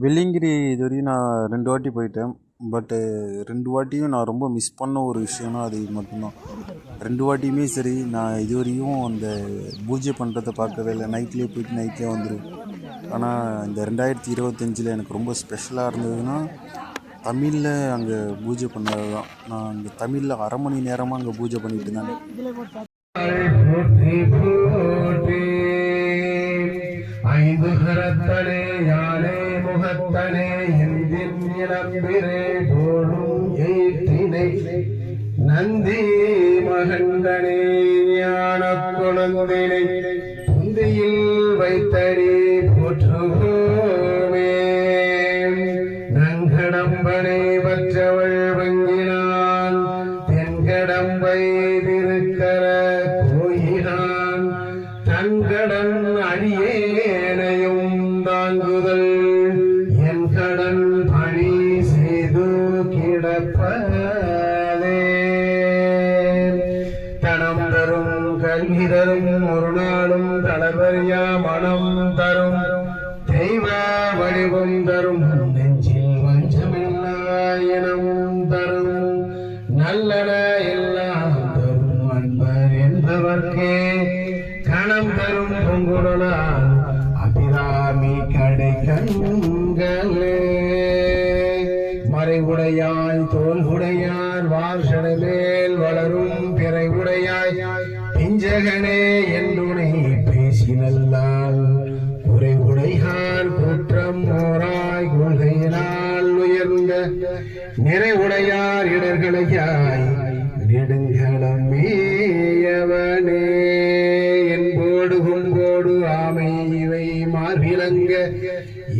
வெள்ளியங்கிரி இது வரையும் நான் ரெண்டு வாட்டி போயிட்டேன். பட்டு ரெண்டு வாட்டியும் நான் ரொம்ப மிஸ் பண்ண ஒரு விஷயம்னா அது மட்டும்தான். ரெண்டு வாட்டியுமே சரி நான் இது வரையும் அந்த பூஜை பண்ணுறத பார்க்கவே இல்லை. நைட்லேயே போயிட்டு நைட்லேயே வந்துடும் ஆனால் இந்த ரெண்டாயிரத்தி இருபத்தஞ்சில் எனக்கு ரொம்ப ஸ்பெஷலாக இருந்ததுன்னா தமிழில் அங்கே பூஜை பண்ணது தான் நான் அங்கே தமிழில் அரை மணி நேரமாக அங்கே பூஜை பண்ணிட்டு இருந்தேன். ஐந்து கரத்தலே யானே முகத்தனே எந்தின் இளம்பிரே போலும் ஏற்றினை. நந்தி மகந்தனே ஞான குழந்தினை புந்தியில் வைத்தடி போற்றுவோமே. நங்கடம்பனை பற்றவள் வங்கினான் தென்கடம்பை திருக்கர கோயிலான் தன்கடன் அடியே நாளும் மனம் தரும். தெய்வ வடிவம் தரும். நெஞ்சில் வஞ்சமில்லாயினமும் தரும். நல்லன எல்லாம் தரும். அன்பர் என்பவர்க்கே கணம் தரும். பொங்குடலால் அபிராமி கடை கண்களே மறைவுடையாய் தோல் உடையான் வார்ஷடை மேல் வளரும். பிறை உடையாய் பிஞ்சகனே என் நிறைவுடையார் இடர்களையாய் நெடுங்களம் மேயவனே. என்போடு கொம்போடு ஆமை இவை மார்பிலங்க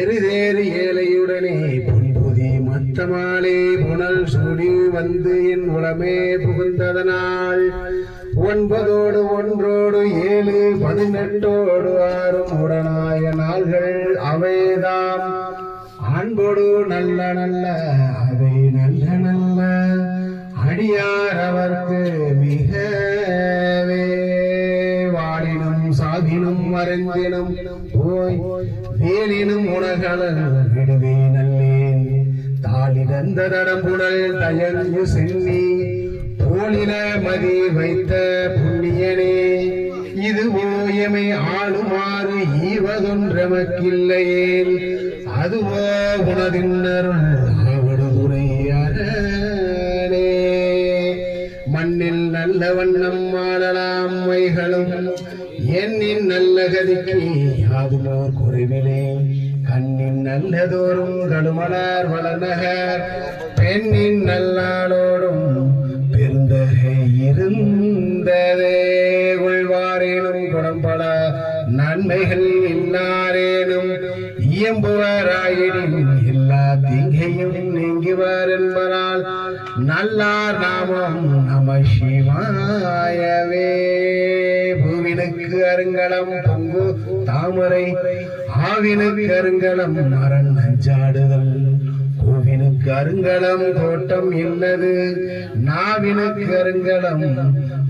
எரிதேறு ஏழையுடனே பொன்புதி மத்தமாலே புனல் சூடி வந்து என் உளமே புகுந்ததனால். ஒன்பதோடு ஒன்றோடு ஏழு பதினெட்டோடு ஆறும் உடனாய நாள்கள் அவைதாம். அன்போடு நல்ல நல்ல அதை நல்ல நல்ல அடியார் அவர்க்கு மிகவே வாடினும் சாதினும் மறைந்தினும் போய் வேலினும் உணகளல் விடுவே நல்லேன். தாளிடந்த தடம்புடல் தயங்கு சென்னி போலின மதி வைத்த புண்ணியனே. இது ஓயமை ஆளுமாறு ஈவதொன்றமக்கில்லையேல். அதுவோ உனதின்னருள் ஆவடுதுறை மண்ணில் நல்ல வண்ணம் மாறலாம் மைகளும். எண்ணின் நல்ல கதிக்கு யாதுமோர் குறைவிலே. கண்ணின் நல்லதோறும் கடுமலார் வளநகர் பெண்ணின் நல்லாளோடும் பெருந்தகை இருந்ததே. கொள்வாரேனும் குணம்பட நன்மைகள் இன்னாரேனும். இயம்புவராயிடின் எல்லா திங்கையும் நீங்குவார் என்பதால் நல்லார் நாமம் நம சிவாயவே. பூவினுக்கு அருங்கலம் பொங்கு தாமரை ஆவினுக்கு அருங்கலம் மரண் நஞ்சாடுதல். கோவினுக்கு அருங்கலம் கோட்டம் இல்லது நாவினுக்கு அருங்கலம்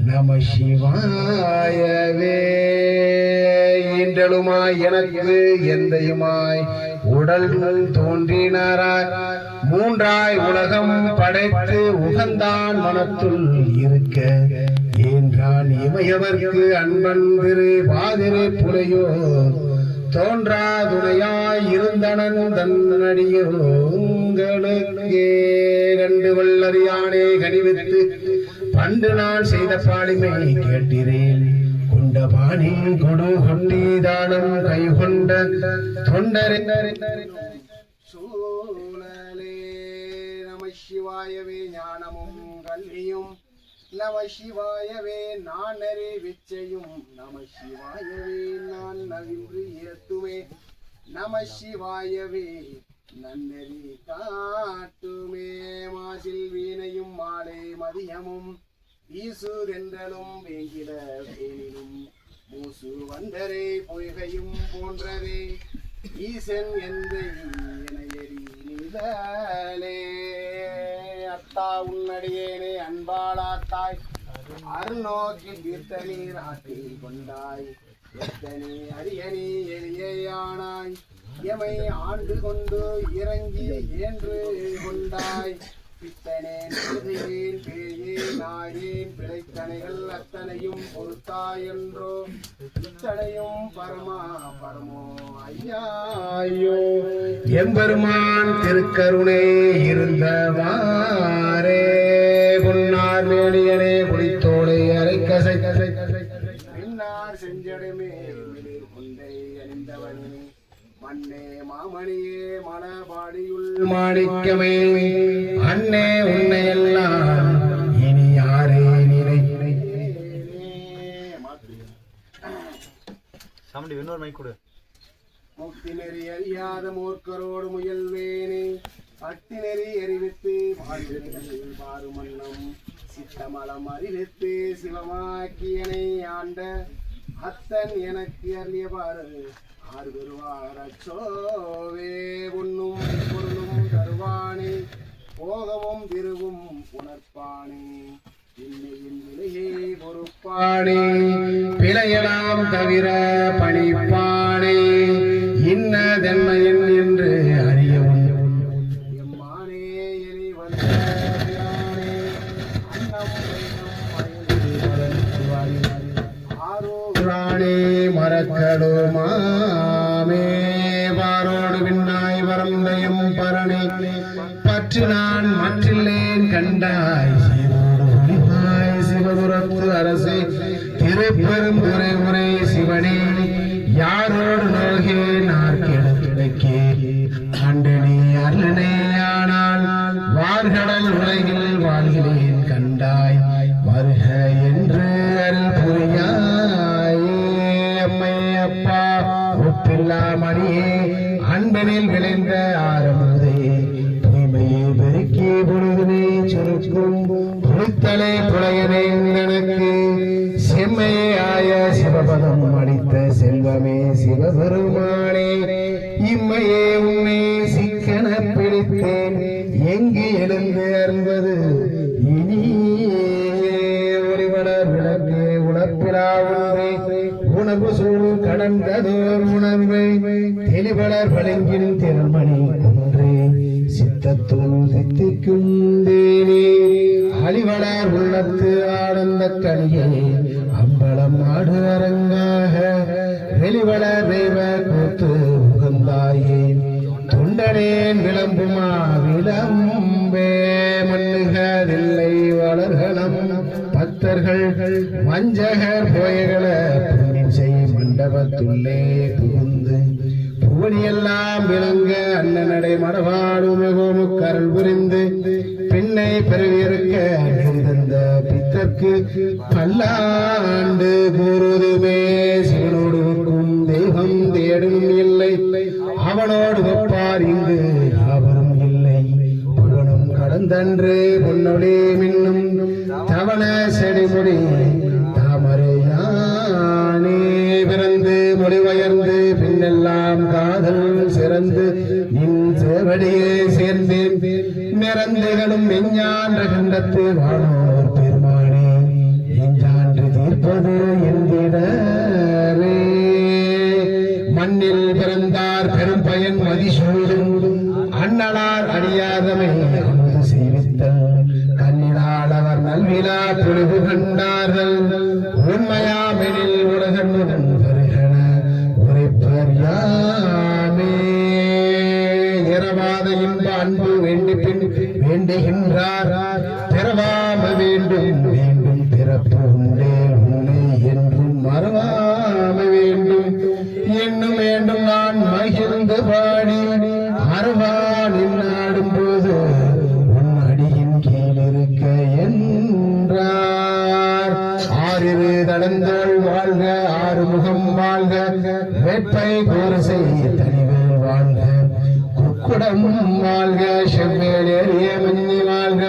நம சிவாயவே. இன்றலுமாய் எனக்கு எந்தையுமாய் உடல் தோன்றினாராய். மூன்றாய் உலகம் படைத்து உகந்தான் மனத்துள் இருக்க. என்றான் இமையவர்க்கு அன்பன் திரு பாதிரு புலையோ தோன்றா துணையாய் இருந்தனன் தன்னடியோ உங்களுக்கே கண்டு வல்லறியானே கனிவித்து. பண்டு நான் செய்த பாலிமை கேட்டிரேன். கொண்ட கொடு கொண்டி தானம் கை கொண்ட தொண்டரை. சூழலே நம சிவாயவே ஞானமும் கல்வியும் நம சிவாயவே நான் விச்சையும் நம சிவாயவே நான் நவின்று ஏத்துமே நம சிவாயவே நன்னறி காட்டுமே. மாசில் வீணையும் மாலை மதியமும் வீசுதென்றலும் வேங்கிட வேணிலும் மூசு வந்தரே பொய்கையும் போன்றதே. ஈசன் எந்த நிழலே அத்தா உன்னடியேனே அன்பாளாத்தாய் அருநோக்கி தீர்த்த நீர் ஆற்றில் கொண்டாய். எத்தனை அரியணி எளியானாய் எமை ஆண்டு கொண்டு இறங்கி என்று கொண்டாய். பித்தனேன் பிழையேன் பேயே நாயேன் பிழைத்தனைகள் அத்தனையும் பொறுத்தாய் என்றோ இத்தனையும் பரமா பரமோ ஐயா ஐயோ. எம்பெருமான் திருக்கருணை இருந்தவாரே பொன்னார் மேடியனே புலித்தோலை அரைக்கசை பின்னார் செஞ்சடமே அணிந்தவனே. மண்ணே மாமணியே மணபாடியுள் மாணிக்கமே. அண்ணே உன்னை எல்லாம் இனி யாரே நினை இன்னொரு மைக் கொடு. முக்தி நெறி அறியாத மூர்க்கரோடு முயல்வேனே. பட்டி நெறி அறிவித்து வாழ்வினைகள் பாரு மன்னம் சித்தமலம் அறிவித்து சிவமாக்கியனை ஆண்ட அத்தன் எனக்கு அருளிய பாரு. ஆறு பெறுவாரச்சோவே உண்ணும் பொருளும் தருவானே. போகவும் திருவும் உணர்ப்பானே. இன்னையின் விலையே பொறுப்பானே. பிழையலாம் தவிர பணிப்பானே. இன்னதென்மையன் என்று அறியவும். எம்மானே எலி வந்த பிரானே கண்டாய் சீரோடு சிவபுரத்து அரசே திருப்பெருந்துரை உரை சிவனே யாரோடு நோகே நாற்கெடுக்கே ஆண்டனே அருளனே ஆனால் வார்கடல் உலகில் வாழ்கிறேன் கண்டாய் வருகை இம்மையே உன்னை சிக்கன பிடித்தேன். எங்கு எழுந்து அன்பது இனி ஒளிவளர் விளக்கே உணப்பிலா ஒன்றே உணர்வு சூழ் கடந்ததோர் உணர்வை. தெளிவளர் வழங்கின் திறமணி ஒன்றே சித்தத்துள் சித்திக்கும் தேனே. அழிவளர் உள்ளத்து ஆனந்த கனியே. அம்பலம் ஆடு அரங்காக. வெளிவளர் தெய்வ தொண்டனேன் விளம்புமா? விளம்பே மண்ணுகதில்லை வளர்கலம் பக்தர்கள் வஞ்சகர் போயகள செய் மண்டபத்துள்ளே புகுந்து புவனியெல்லாம் விளங்க அண்ணனடை மரபாடு மிகவும் கருள் புரிந்து பெண்ணை பிறவியிருக்க இருந்த பித்தர்க்கு பல்லாண்டு கூறுதுமே சிவனோடு தெய்வம் தேடும் இல்லை. அவனோடு யாவரும் இல்லை. புகழும் கடந்தன்று பொன்னொழி மின்னும். தவண செடிமுடி தாமரையானே பிறந்து முடிவயர்ந்து பின்னெல்லாம் காதல் சிறந்து நின் சேவடியே சேர்ந்தேன். நிறந்துகளும் மெஞ்ஞான்ற கண்டத்து வாழோர் பெருமானே எஞ்சான்று தீர்ப்பது என்கிறே மண்ணில் பிறந்தார் பெரும் பயன் மதிசூழும் அண்ணலார் அடியாதமை அமுது செய்வித்தல் நல்விழா பொழுது கண்டார்கள். உண்மையாமெனில் உலகன்னுடன் வருகன உரைப்பர் யாமே. இரவாத இன்ப அன்பு வேண்டி பின் வேண்டுகின்றார். பிறவாம வேண்டும். வேட்பை கோரசை தனிவேல் வாழ்க. குக்குடம் வாழ்க செவ்வேல் ஏறிய மஞ்சி வாழ்க.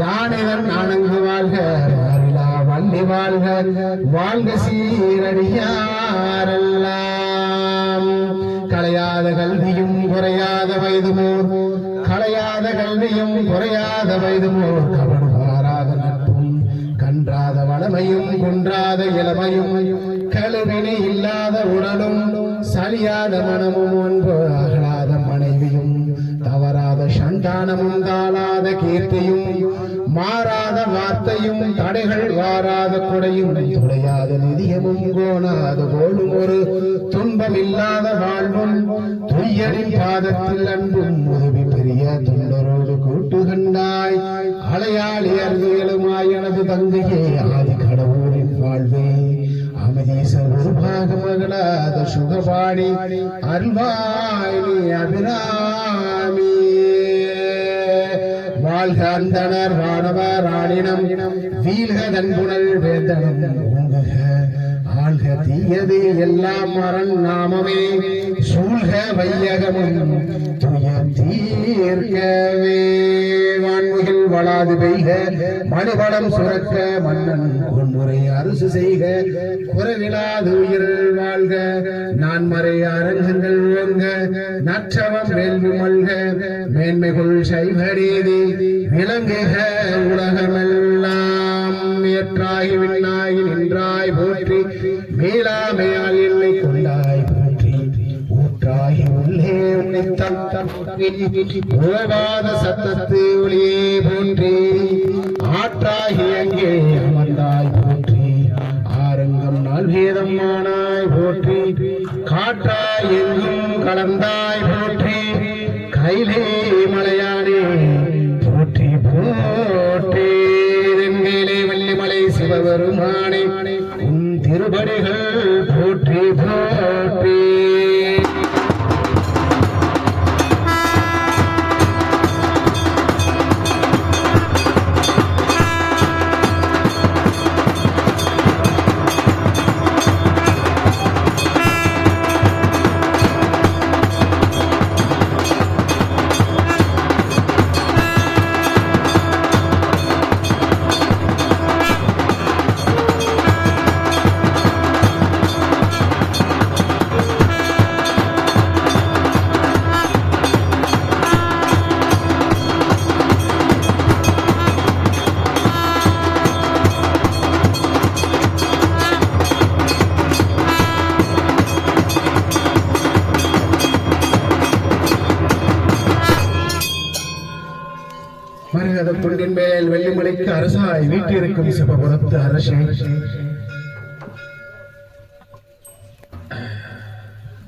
யானைகள் அணங்கு வாழ்க மாறிலா வள்ளி வாழ்க. வாழ்க சீரடியாரெல்லாம். கலையாத கல்வியும் குறையாத வயதுமோர். கலையாத கல்வியும் குறையாத வயதுமோர். கவடு மாறாத நட்பும் கன்றாத வளமையும் குன்றாத இளமையும். உடலும் சரியாத மனமும் அன்பு அகலாத மனைவியும் தவறாத சந்தானமும் தாளாத கீர்த்தியும் மாறாத வார்த்தையும் தடைகள் வாராத கொடையும் துடையாத நிதியமும் கோணாத கோளும் ஒரு துன்பம் இல்லாத வாழ்வும் துய்யரின் பாதத்தில் அன்பும் உதவி பெரிய தொண்டரோடு கூட்டு கண்டாய் அலையாளி எனது தங்கையே ஆதி கடவுள் அமதீசர் ஒரு பாகமகளாத சுகபாணி அருள்வாய் அபிராமி. வாழ்க அந்தனர் வானவர் ராணினம் வீழ்க தன்புணல் வேந்தனம் ஆழ்க தீயது எல்லாம் மரண் நாமமே சூழ்க வையகமும் துய தீர்க்கவே. வளாது பெய்க மணிவளம் சுரக்க மன்னன் பொன்முறை அரசு செய்க குறைவிலாது உயிர் வாழ்க நான் மறை அரங்கங்கள் ஓங்க நற்றவம் வேள்வி மல்க மேன்மைகள் சைவரீதி விளங்குக உலகமெல்லாம் ஏற்றாய் விண்ணாய் நின்றாய் போற்றி மேலாமையால் இல்லை கொண்டாய் போற்றி ஊற்றாகி உள்ளே உன்னை தம் தம் சத்தத்து ஒளியே बंदा வெள்ளிமலைக்கு அரசாய் வீட்டிருக்கும் சிவபுரத்து அரசே.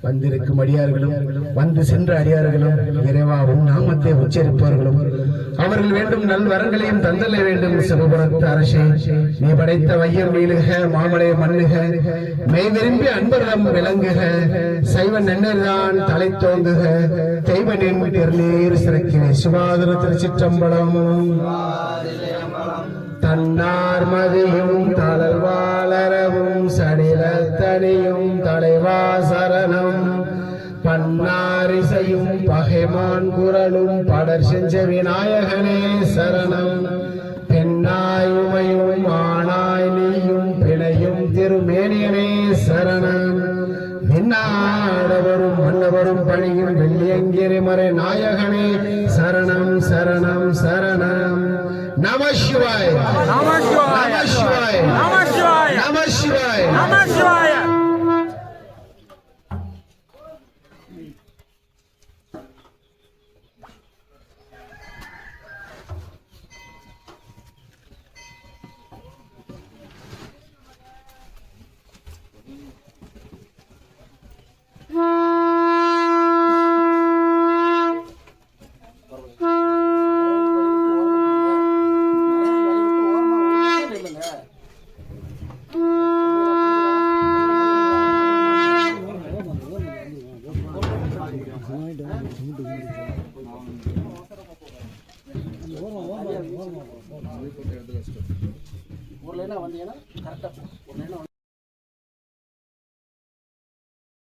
வந்திருக்கும் அடியார்களும் வந்து சென்ற அடியார்களும் இறைவாவும் நாமத்தை உச்சரிப்பவர்களும் அவர்கள் வேண்டும் நல் வரங்களையும் தந்தல்ல வேண்டும் சிவபுரத்து அரசே. நீ படைத்த வையம் நீளுக மாமலை மண்ணுக மெய் விரும்பி அன்பர்தம் விளங்குக சைவ நன்னர்தான் தலை தோங்குக தெய்வனின் திருநீர் சிறக்கிறேன் சிவாதிர திருச்சிற்றம்பலம். தன்னார் மதியும் தளல் வாளரவும் தலைவாசரணம். பன்னாரிசையும் பகைமான் குரலும் படர் செஞ்ச விநாயகனே சரணம். பெண்ணாயுமையும் ஆணாய் நீயும் பிணையும் திருமேனியனே சரணம். விண்ணாடவரும் மன்னவரும் பணியும் வெள்ளியங்கிரி மறை நாயகனே சரணம் சரணம் சரணம். நம சிவாய். நம சிவாய நம சிவாய் நம சிவாய நம சிவாய்